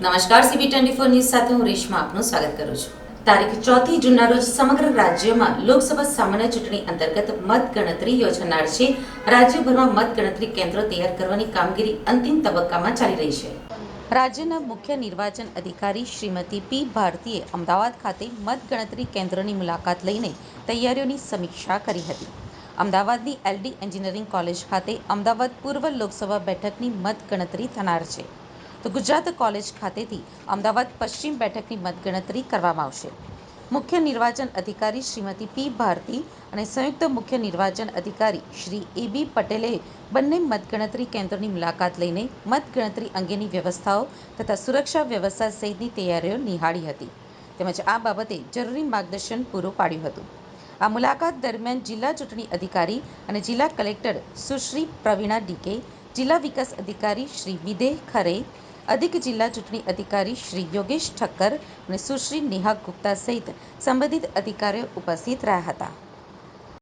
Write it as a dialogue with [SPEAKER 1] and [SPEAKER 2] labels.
[SPEAKER 1] નમસ્કાર CB twenty four news સાથે હું રેશમા આપનું સ્વાગત કરું છું. તારીખ ચોથી જૂનના રોજ સમગ્ર રાજ્યમાં લોકસભા સામાન્ય ચૂંટણી અંતર્ગત મતગણતરી યોજાનાર છે. રાજ્યભરમાં મતગણતરી કેન્દ્રો તૈયાર કરવાની કામગીરી અંતિમ તબક્કામાં ચાલી રહી છે. રાજ્યના મુખ્ય નિર્વાચન અધિકારી શ્રીમતી પી ભારતીએ અમદાવાદ ખાતે મતગણતરી કેન્દ્રની મુલાકાત લઈને તૈયારીઓની સમીક્ષા કરી હતી. અમદાવાદની એલડી એન્જિનિયરિંગ કોલેજ ખાતે અમદાવાદ પૂર્વ લોકસભા બેઠકની મતગણતરી થનાર છે. તો ગુજરાત કોલેજ ખાતેથી અમદાવાદ પશ્ચિમ બેઠકની મતગણતરી કરવામાં આવશે. મુખ્ય નિર્વાચન અધિકારી શ્રીમતી પી ભારતી અને સંયુક્ત મુખ્ય નિર્વાચન અધિકારી શ્રી એ બી પટેલે બંને મતગણતરી કેન્દ્રોની મુલાકાત લઈને મતગણતરી અંગેની વ્યવસ્થાઓ તથા સુરક્ષા વ્યવસ્થા સહિતની તૈયારીઓ નિહાળી હતી. તેમજ આ બાબતે જરૂરી માર્ગદર્શન પૂરું પાડ્યું હતું. આ મુલાકાત દરમિયાન જિલ્લા ચૂંટણી અધિકારી અને જિલ્લા કલેક્ટર સુશ્રી પ્રવીણા ડીકે જિલ્લા વિકાસ અધિકારી શ્રી વિદેહ ખરે અધિક જિલ્લા ચૂંટણી અધિકારી શ્રી યોગેશ ઠક્કર અને સુશ્રી નેહા ગુપ્તા સહિત સંબંધિત અધિકારીઓ ઉપસ્થિત રહ્યા હતા.